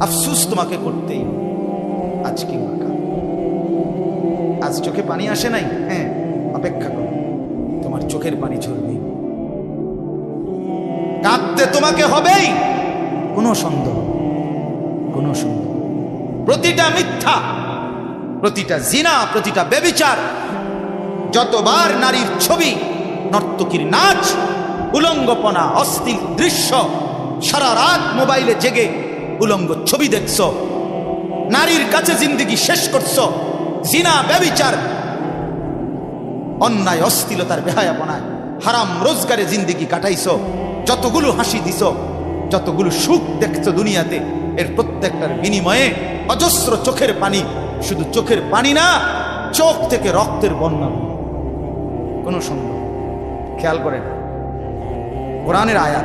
আফসুস তোমাকে করতেই হবে। আজ কিংবা কাল আজ চোখে পানি আসে নাই? হ্যাঁ অপেক্ষা করো। তোমার চোখের পানি ঝরবে। কাঁদতে তোমাকে হবেই। কোনো সন্দেহ কোনো সন্দেহ প্রতিটা মিথ্যা, প্রতিটা জিনা, প্রতিটা বেবিচার যতবার নারীর ছবি, নর্তকীর নাচ, উলঙ্গপনা, অস্থির দৃশ্য, সারা রাত মোবাইলে জেগে উলঙ্গ ছবি দেখছ। নারীর কাছে জিন্দিগি শেষ করছ। জিনা, ব্যবিচার, অন্যায়, অস্থিলতার বেহায়াপনায় হারাম রোজগারে জিন্দিগি কাটাইছ। যতগুলো হাসি দিছ, যতগুলো সুখ দেখছ দুনিয়াতে, এর প্রত্যেকটার বিনিময়ে অজস্র চোখের পানি, শুধু চোখের পানি না, চোখ থেকে রক্তের বন্যা। কোনো সন্দেহ খেয়াল করেন। কোরআনের আয়াত,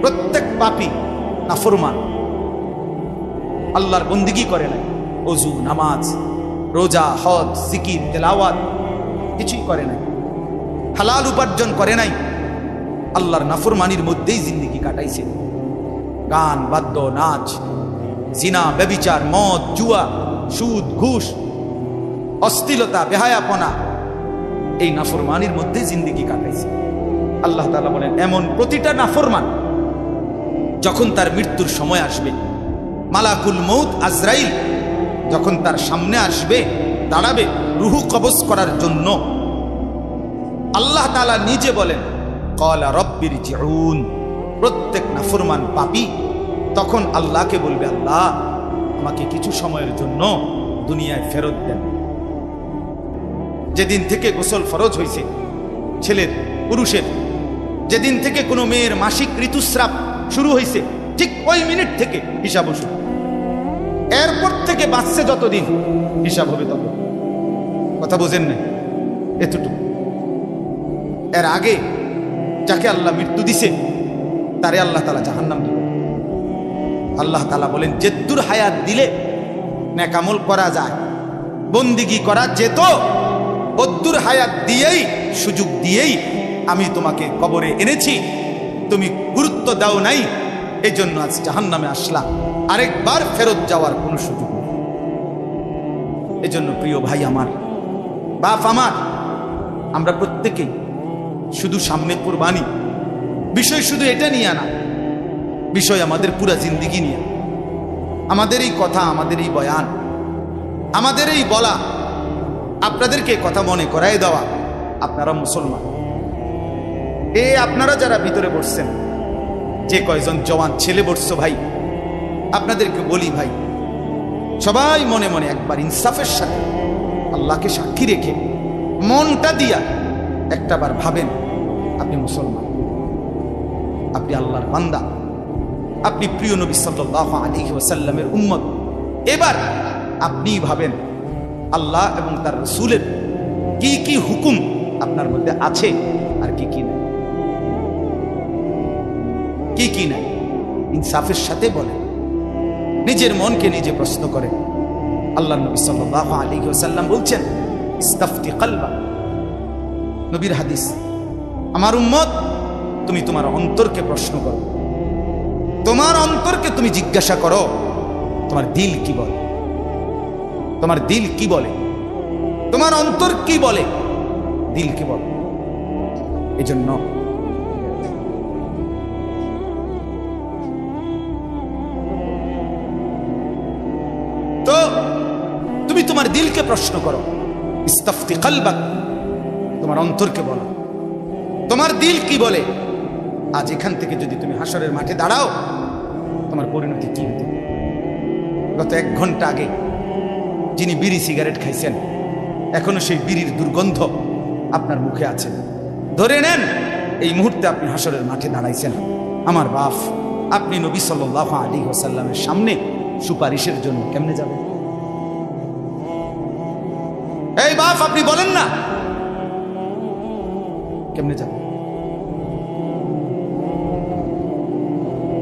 প্রত্যেক পাপি নাফরমান। আল্লাহর বন্দিগি করে নাই। অজু নামাজ, রোজা, হজ সিকির তেলাওয়াত কিছুই করে নাই। হালাল উপার্জন করে নাই। আল্লাহর নাফরমানির মধ্যেই জিন্দিগি কাটাইছে। গান, বাদ্য, নাচ, জিনা, ব্যবিচার, মদ, জুয়া, সুদ, ঘুষ অস্থিলতা বেহায়াপনা এই নাফরমানির মধ্যে জিন্দিগি কাটাইছে। আল্লাহ তালা বলেন, এমন প্রতিটা নাফরমান যখন তার মৃত্যুর সময় আসবে মালাকুল মৌত আজরাইল যখন তার সামনে আসবে, দাঁড়াবে রুহু কবজ করার জন্য। আল্লাহ তাআলা নিজে বলেন, কলা রব্বির জিউন। প্রত্যেক নাফরমান পাপি তখন আল্লাহকে বলবে, আল্লাহ, আমাকে কিছু সময়ের জন্য দুনিয়ায় ফেরত দেন। যেদিন থেকে গোসল ফরজ হয়েছে ছেলের, পুরুষের, যেদিন থেকে কোনো মেয়ের মাসিক ঋতুস্রাব শুরু হয়েছে ঠিক ওই মিনিট থেকে হিসাব শুরু এরপর থেকে বাঁচছে যতদিন, হিসাব হবে তত কথা বোঝেন না এতটুকু। এর আগে যাকে আল্লাহ মৃত্যু দিছে, তারে আল্লাহ তালা জাহান্নাম দিবে আল্লাহ তালা বলেন জেদ্দুর হায়াত দিলে নেকামল করা যায়, বন্দিগি করা যেত, অদ্দুর হায়াত দিয়েই, সুযোগ দিয়েই আমি তোমাকে কবরে এনেছি। তুমি গুরুত্ব দাও নাই এই জন্য আজ জাহান্নামে আসলাম। আরেকবার ফেরত যাওয়ার কোনো সুযোগ নেই। এই জন্য প্রিয় ভাই আমার, বাপ আমার, আমরা প্রত্যেকেই শুধু সামনে কোরবানি। বিষয় শুধু এটা নিয়ে না, বিষয় আমাদের পুরা জিন্দিগি নিয়ে। আমাদের এই কথা, আমাদের এই বয়ান, আমাদের এই বলা, আপনাদেরকে কথা মনে করাই দেওয়া আপনারা মুসলমান। এ আপনারা যারা ভিতরে বসছেন যে কয়জন জওয়ান ছেলে বসছো ভাই, আপনাদেরকে বলি ভাই, সবাই মনে মনে একবার ইনসাফের সাথে আল্লাহকে সাক্ষী রেখে মনটা দিয়া একটাবার ভাবেন, আপনি মুসলমান, আপনি আল্লাহর বান্দা, আপনি প্রিয় নবী সাল্লাহ আলী ওসাল্লামের উম্মত, এবার আপনি ভাবেন আল্লাহ এবং তার রসুলের কি কি হুকুম আপনার মধ্যে আছে আর কি কি নেই। কি কি নাই? ইনসাফের সাথে বলে। নিজের মনকে নিজে প্রশ্ন করে। আল্লাহ নবী সাল্লাহ আলী ওসাল্লাম বলছেন, ইস্তাফতি কালবা। নবীর হাদিস, আমার উম্মত, তুমি তোমার অন্তরকে প্রশ্ন করো। তোমার অন্তরকে তুমি জিজ্ঞাসা করো, তোমার দিল কি বলে? তোমার দিল কি বলে? তোমার অন্তর কি বলে? দিল কি বলে? এই দিলকে প্রশ্ন করো। ইস্তাফতি কালবাক, তোমার অন্তরকে বলো। তোমার দিল কি বলে? আজ এখান থেকে যদি তুমি হাসরের মাঠে দাঁড়াও, তোমার পরিণতি কি হতে? গত এক ঘণ্টা আগে যিনি বিড়ি সিগারেট খাইছেন, এখনও সেই বিড়ির দুর্গন্ধ আপনার মুখে আছে। ধরে নেন, এই মুহূর্তে আপনি হাসরের মাঠে দাঁড়াইছেন। আমার বাপ, আপনি নবী সাল্লাহ আলী ওসাল্লামের সামনে সুপারিশের জন্য কেমনে যাবেন? এই বাপ, আপনি বলেন না। কেমনে যাবেন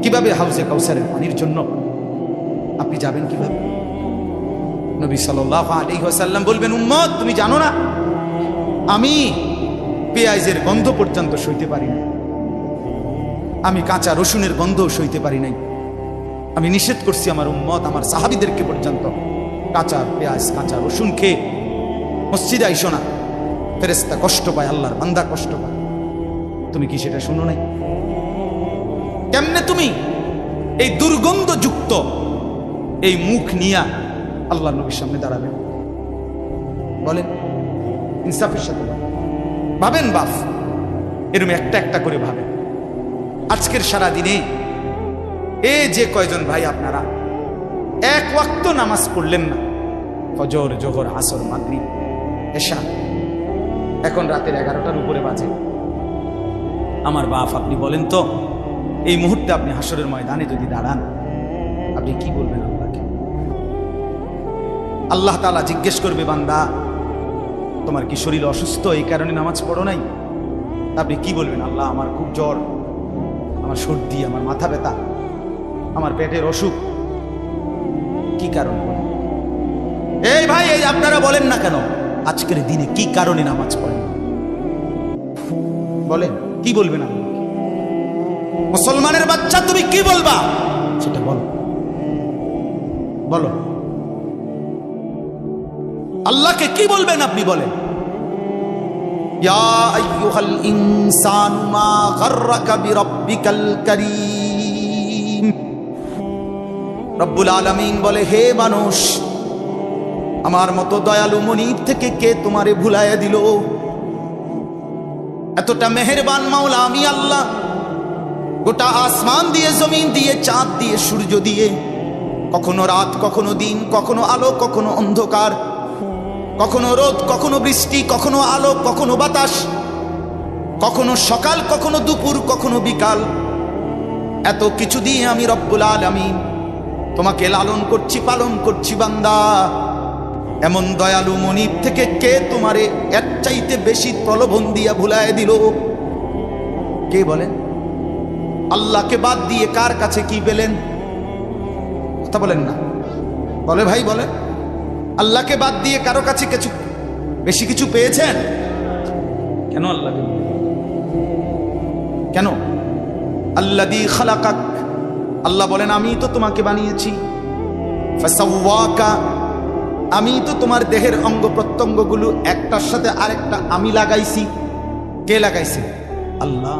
কীভাবে হাউসে কাউসারের পানির জন্য? আপনি যাবেন কীভাবে? নবী সাল্লাহ আলী সাল্লাম বলবেন, উম্মত, তুমি জানো না, আমি পেঁয়াজের গন্ধ পর্যন্ত সইতে পারি না আমি কাঁচা রসুনের গন্ধ সইতে পারি নাই। আমি নিষেধ করছি আমার উম্মত, আমার সাহাবিদেরকে পর্যন্ত কাঁচা পেঁয়াজ, কাঁচা রসুন খেয়ে মসজিদে আইসো না। ফেরেস্তা কষ্ট পায়, আল্লাহর বান্দা কষ্ট পায়। তুমি কি সেটা শুনো নাই? কেমনে তুমি এই দুর্গন্ধযুক্ত এই মুখ নিয়া আল্লাহ নবীর সামনে দাঁড়াবে? বলেন, ইনসাফের সাথে ভাবেন বাফ এরম একটা একটা করে ভাবেন। আজকের সারা দিনে এ যে কয়জন ভাই আপনারা, এক ওয়াক্ত নামাজ পড়লেন না। ফজর, জোহর, আসর, মাগরিব। এশা এখন রাতের এগারোটার উপরে বাজে। আমার বাপ, আপনি বলেন তো, এই মুহূর্তে আপনি হাসরের ময়দানে যদি দাঁড়ান, আপনি কি বলবেন আল্লাহকে? আল্লাহ তালা জিজ্ঞেস করবে, বান্দা, তোমার কি শরীর অসুস্থ? এই কারণে নামাজ পড়ো নাই? আপনি কি বলবেন? আল্লাহ, আমার খুব জ্বর, আমার সর্দি, আমার মাথা ব্যথা, আমার পেটের অসুখ। কি কারণ এই ভাই, এই আপনারা বলেন না কেন? আজকের দিনে কি কারণে নামাজ পড়েন? না? বলেন, কি বলবেন আপনি? মুসলমানের বাচ্চা তুমি কি বলবা? সেটা বলো। বলো। আল্লাহকে কি বলবেন আপনি বলেন? বলে, হে মানুষ আমার মতো দয়ালু মনিব থেকে কে তোমারে ভুলাইয়া দিল? এতটা মেহেরবান মাওলা আমি আল্লাহ। গোটা আসমান দিয়ে, জমিন দিয়ে, চাঁদ দিয়ে, সূর্য দিয়ে। কখনো রাত, কখনো দিন, কখনো আলো, কখনো অন্ধকার। কখনো রোদ, কখনো বৃষ্টি, কখনো আলো, কখনো বাতাস। কখনো সকাল, কখনো দুপুর, কখনো বিকাল। এত কিছু দিয়ে আমি রব্বুল আলামিন তোমাকে লালন করছি, পালন করছি, বান্দা। এমন দয়ালু মনিব থেকে কে তোমারে এক চাইতে বেশি প্রলোভন দিয়া ভুলায় দিল? কে বলেন? আল্লাহকে বাদ দিয়ে কার কাছে কি পেলেন? কথা বলেন না। বলে ভাই বলেন। আল্লাহকে বাদ দিয়ে কারও কাছে কিছু বেশি কিছু পেয়েছেন? কেন আল্লাহ কেন? আল্লাদি খালাকাক। আল্লাহ বলেন আমি তো তোমাকে বানিয়েছি। ফাসাওয়াকা আমি তো তোমার দেহের অঙ্গ প্রত্যঙ্গগুলো একটার সাথে আরেকটা আমি লাগাইছি। কে লাগাইছে? আল্লাহ।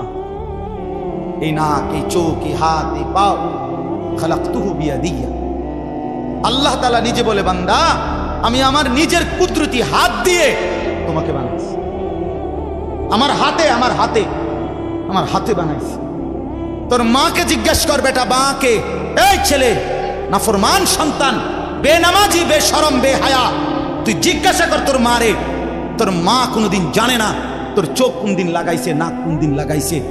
এই নাক, এই চোখ, এই হাত, এই পাও খালাকতুহু বিয়াদিয়া। আল্লাহ তালা নিজে বলে, বান্দা, আমি আমার নিজের কুদরতি হাত দিয়ে তোমাকে বানাইছি। আমার হাতে আমার হাতে আমার হাতে বানাইছি। তোর মাকে জিজ্ঞেস কর, বেটা, মাকে। এই ছেলে, নাফরমান সন্তান। বেনামাজি, বেশরম, বেহায়া। তুই জিজ্ঞাসা কর তোর মারে, তোর মা কোনোদিন জানে না তোর চোখ কোন দিন লাগাইছে, নাক কোন দিন লাগাইছে।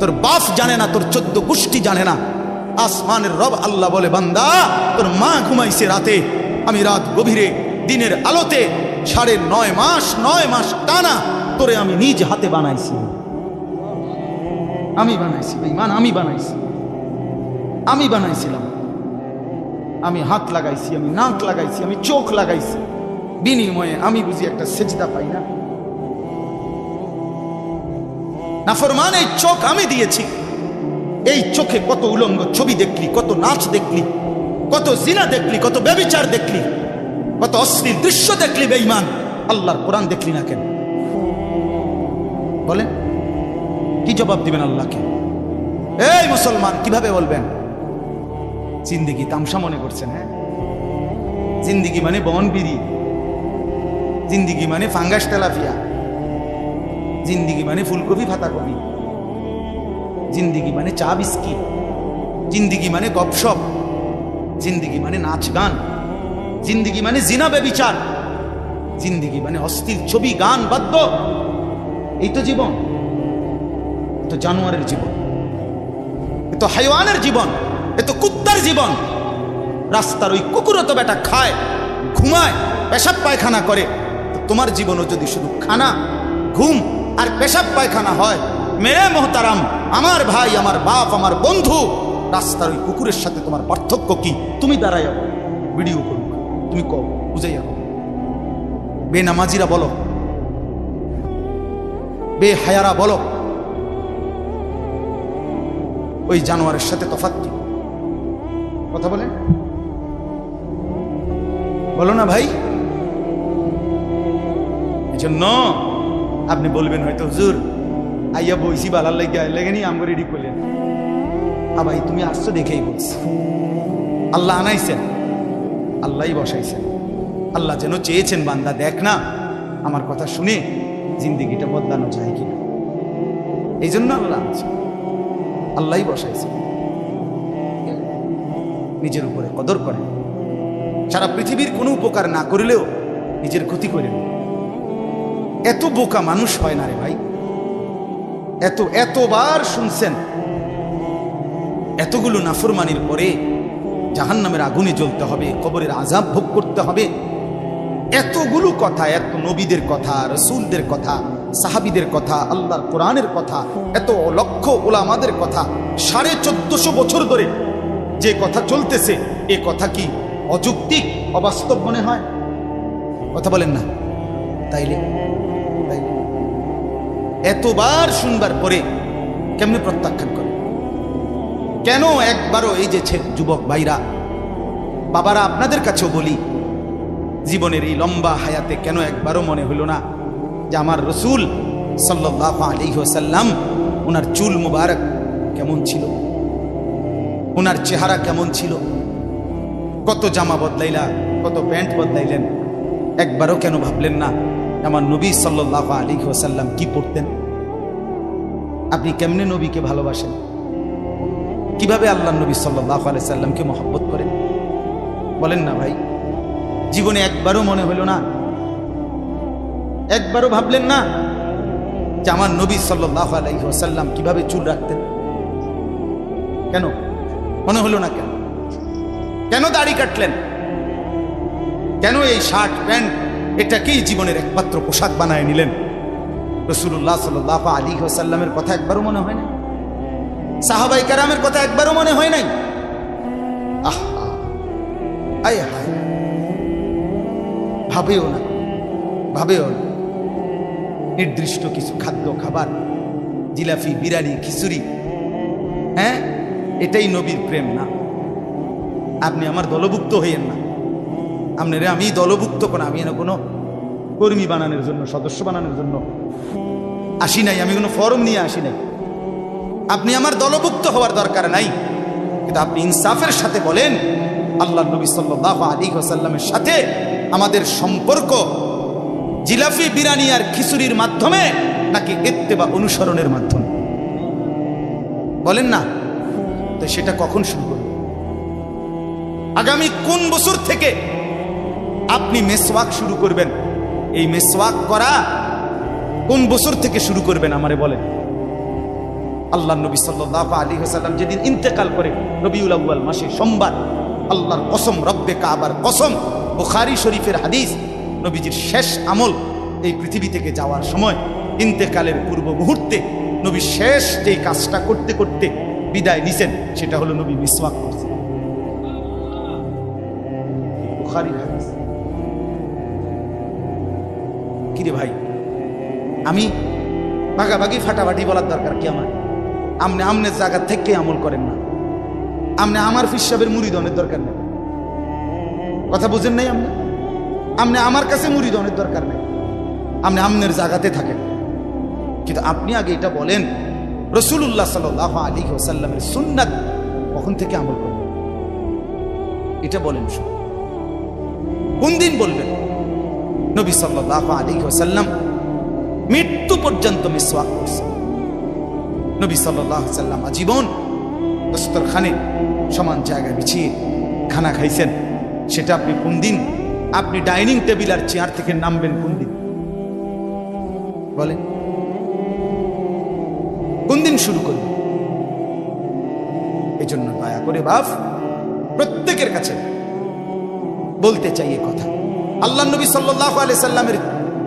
তোর বাপ জানে না, তোর চোদ্দ গোষ্ঠী জানে না। আসমানের রব আল্লাহ বলে, বান্দা, তোর মা ঘুমাইছে রাতে। আমি রাত গভীরে, দিনের আলোতে, সাড়ে নয় মাস নয় মাস টানা তোরে আমি নিজ হাতে বানাইছি। আমি বানাইছি মান আমি বানাইছি। আমি বানাইছিলাম। আমি হাত লাগাইছি, আমি নাক লাগাইছি, আমি চোখ লাগাইছি। বিনিময়ে আমি বুঝি একটা সেজদা পাই না। নাফরমান এই চোখ আমি দিয়েছি। এই চোখে কত উলঙ্গ ছবি দেখলি, কত নাচ দেখলি, কত জিনা দেখলি, কত ব্যবিচার দেখলি, কত অশ্লীল দৃশ্য দেখলি বেঈমান। আল্লাহর কোরআন দেখলি না কেন? বলেন, কি জবাব দিবেন আল্লাহকে? এই মুসলমান, কীভাবে বলবেন? জিন্দিগি তামসা মনে করছেন হ্যাঁ? জিন্দিগি মানে বনবিরি জিন্দিগি মানে ফাঙ্গাস তেলাফিয়া জিন্দিগি মানে ফুলকপি ফাতাকপি। জিন্দিগি মানে চা বিস্কিট। জিন্দিগি মানে গপসপ জিন্দিগি মানে নাচ গান। জিন্দিগি মানে জিনা বেবিচার জিন্দিগি মানে অস্থির ছবি, গান, বাদ্য। এই তো জীবন। তো জানোয়ারের জীবন। তো হাইওয়ানের জীবন। এ তো কুত্তার জীবন। রাস্তার ওই কুকুরও তো বেটা খায়, ঘুমায়, পেশাব পায়খানা করে। তোমার জীবনও যদি শুধু খানা, ঘুম আর পেশাব পায়খানা হয় মেরে মোহতারাম, আমার ভাই, আমার বাপ, আমার বন্ধু, রাস্তার ওই কুকুরের সাথে তোমার পার্থক্য কি? তুমি দাঁড়াই ভিডিও করুক। তুমি কও বুঝাইয়া বেনামাজিরা বলো বে হায়ারা বলো, ওই জানোয়ারের সাথে তফাৎ কি? কথা বলেন বলো না ভাই। এজন্য আপনি বলবেন হয়তো, হুজুর, আইয়া বইসি বালার লাগে লেগে নি আমগো রেডি করলেন। আ ভাই, তুমি আসছো দেখেই বলছি। আল্লাহ আনাইছেন আল্লাহই বসাইছেন। আল্লাহ যেন চেয়েছেন, বান্দা দেখ না, আমার কথা শুনে জিন্দিগিটা বদলানো যায় কিনা। এই জন্য আল্লাহ আছে আল্লাহই বসাইছে নিজের উপরে কদর করেন সারা পৃথিবীর কোনো উপকার না করিলেও নিজের ক্ষতি করেন এত বোকা মানুষ হয় না রে ভাই। এত, এতবার শুনছেন? এতগুলো নাফরমানির পরে জাহান নামের আগুনে জ্বলতে হবে, কবরের আজাব ভোগ করতে হবে। এতগুলো কথা, এত নবীদের কথা, রসুলদের কথা, সাহাবিদের কথা, আল্লাহর কোরআনের কথা, এত লক্ষ ওলামাদের কথা, সাড়ে চোদ্দশো বছর ধরে যে কথা চলতেছে, এ কথা কি অযৌক্তিক, অবাস্তব মনে হয়? কথা বলেন না। তাইলে তাইলে। এতবার শুনবার পরে কেমনে প্রত্যাখ্যান করে? কেন একবারও এই যে ছে- যুবক ভাইরা? বাবারা আপনাদের কাছেও বলি, জীবনের এই লম্বা হায়াতে কেন একবারও মনে হলো না যে আমার রসুল সাল্লাহ আলী সাল্লাম ওনার চুল মুবারক কেমন ছিল? ওনার চেহারা কেমন ছিল? কত জামা বদলাইলা, কত প্যান্ট বদলাইলেন। একবারও কেন ভাবলেন না, আমার নবী সাল্লাহ আলী সাল্লাম কি পড়তেন? আপনি কেমনে নবীকে ভালোবাসেন? কীভাবে আল্লাহ নবী সাল্লাহ আলি সাল্লামকে মহব্বত করেন? বলেন না ভাই, জীবনে একবারও মনে হলো না, একবারও ভাবলেন না যে আমার নবী সাল্লাহ আলাইসাল্লাম কীভাবে চুল রাখতেন? কেন? মনে হলো না কেন? কেন দাড়ি কাটলেন? কেন এই শার্ট, প্যান্ট এটাকেই জীবনের একমাত্র পোশাক বানায় নিলেন? রসুল্লাহ সাল্লাহ আলী সাল্লামের কথা একবারও মনে হয় না সাহাবাই কারামের কথা একবারও মনে হয় নাই? আহ, আয় হায়। ভাবেও না ভাবেও না। নির্দিষ্ট কিছু খাদ্য, খাবার জিলাফি বিরিয়ানি, খিচুড়ি হ্যাঁ? এটাই নবীর প্রেম না। আপনি আমার দলভুক্ত হইয়েন না। আপনারে আমি দলভুক্ত কোন আমি না কোনো কর্মী বানানোর জন্য, সদস্য বানানোর জন্য আসি নাই, আমি কোনো ফর্ম নিয়ে আসি নাই। আপনি আমার দলভুক্ত হওয়ার দরকার নাই। কিন্তু আপনি ইনসাফের সাথে বলেন আল্লাহ নবী সাল্লাহ আলী হোসাল্লামের সাথে আমাদের সম্পর্ক জিলাফি বিরানি আর খিচুড়ির মাধ্যমে নাকি এত্তে বা অনুসরণের মাধ্যমে? বলেন না। তো সেটা কখন শুরু করবে? আগামী কোন বছর থেকে আপনি মেসওয়াক শুরু করবেন? এই মেসওয়াক করা কোন বছর থেকে শুরু করবেন আমারে বলেন? আল্লাহ নবী সাল্লাহ আলী হাসাল্লাম যেদিন ইন্তেকাল করে রবিউল আউ্বাল মাসে সোমবার, আল্লাহর কসম, রব্বে কাবার কসম, বুখারি শরীফের হাদিস, নবীজির শেষ আমল এই পৃথিবী থেকে যাওয়ার সময় ইন্তেকালের পূর্ব মুহূর্তে নবী শেষ যেই কাজটা করতে করতে বিদায় নিছেন, সেটা হলো নবী মিসওয়াক করছেন। কিরে ভাই, আমি ভাগাভাগি ফাটাফাটি বলার দরকার কি আমার? আমনে আমনের জায়গা থেকে আমল করেন না। আমনে আমার ফিসাবের মুড়িদনের দরকার নেই। কথা বুঝেন নাই আপনি আপনি আমার কাছে মুড়িদনের দরকার নেই। আপনি আমনের জায়গাতে থাকেন। কিন্তু আপনি আগে এটা বলেন রসুল্লাহ সাল আলী ওসাল্লামের সুন্নাত কখন থেকে আমল করবেন? এটা বলেন কোন দিন বলবেন? নবী সাল্লাহ আলী ওসাল্লাম মৃত্যু পর্যন্ত মিসওয়াক করছেন। নবী সাল্লাহ সাল্লাম আজীবন দস্তরখানে সমান জায়গায় বিছিয়ে খানা খাইছেন। সেটা আপনি কোন দিন? আপনি ডাইনিং টেবিল আর চেয়ার থেকে নামবেন কোন দিন? বলেন। কোন দিন শুরু করবেন এই জন্য দয়া করে বাপ, প্রত্যেকের কাছে বলতে চাই এ কথা। আল্লাহ নবী সাল্লাহ আলি সাল্লামের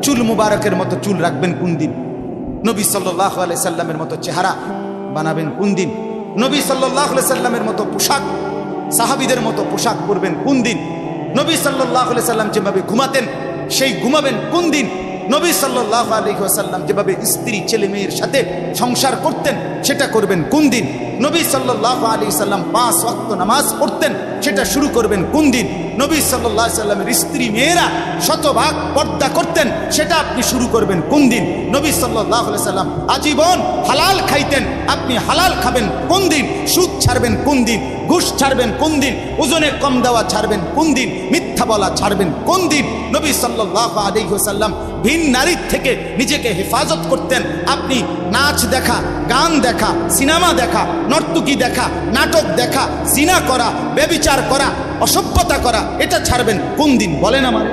চুল মুবারকের মতো চুল রাখবেন কোন দিন? নবী সাল্লাহ আলি সাল্লামের মতো চেহারা বানাবেন কোন দিন? নবী সাল্লাহ আলি সাল্লামের মতো পোশাক, সাহাবিদের মতো পোশাক পরবেন কোন দিন? নবী সাল্লাহ আলি সাল্লাম যেভাবে ঘুমাতেন, সেই ঘুমাবেন কোন দিন? নবী সাল্লাহ আলী সাল্লাম যেভাবে স্ত্রী ছেলে মেয়ের সাথে সংসার করতেন, সেটা করবেন কোন দিন? নবী সাল্লাহ আলী সাল্লাম পাঁচ ওয়াক্ত নামাজ পড়তেন, সেটা শুরু করবেন কোন দিন? নবী সাল্লাহ সাল্লামের স্ত্রী মেয়েরা শতভাগ পর্দা করতেন, সেটা আপনি শুরু করবেন কোন দিন? নবী সাল্লাহ সাল্লাম আজীবন হালাল খাইতেন, আপনি হালাল খাবেন কোন দিন? সুদ ছাড়বেন কোন দিন? ঘুষ ছাড়বেন কোন দিন? ওজনে কম দেওয়া ছাড়বেন কোন দিন? মিথ্যা বলা ছাড়বেন কোন দিন? নবী সাল্লাহ আলহিহাল্লাম ভিন নারীর থেকে নিজেকে হেফাজত করতেন। আপনি নাচ দেখা, গান দেখা, সিনেমা দেখা, নর্তুকি দেখা, নাটক দেখা, সিনা করা, ব্যবিচার করা, অসভ্যতা করা, এটা ছাড়বেন। কোন দিন বলেন আমার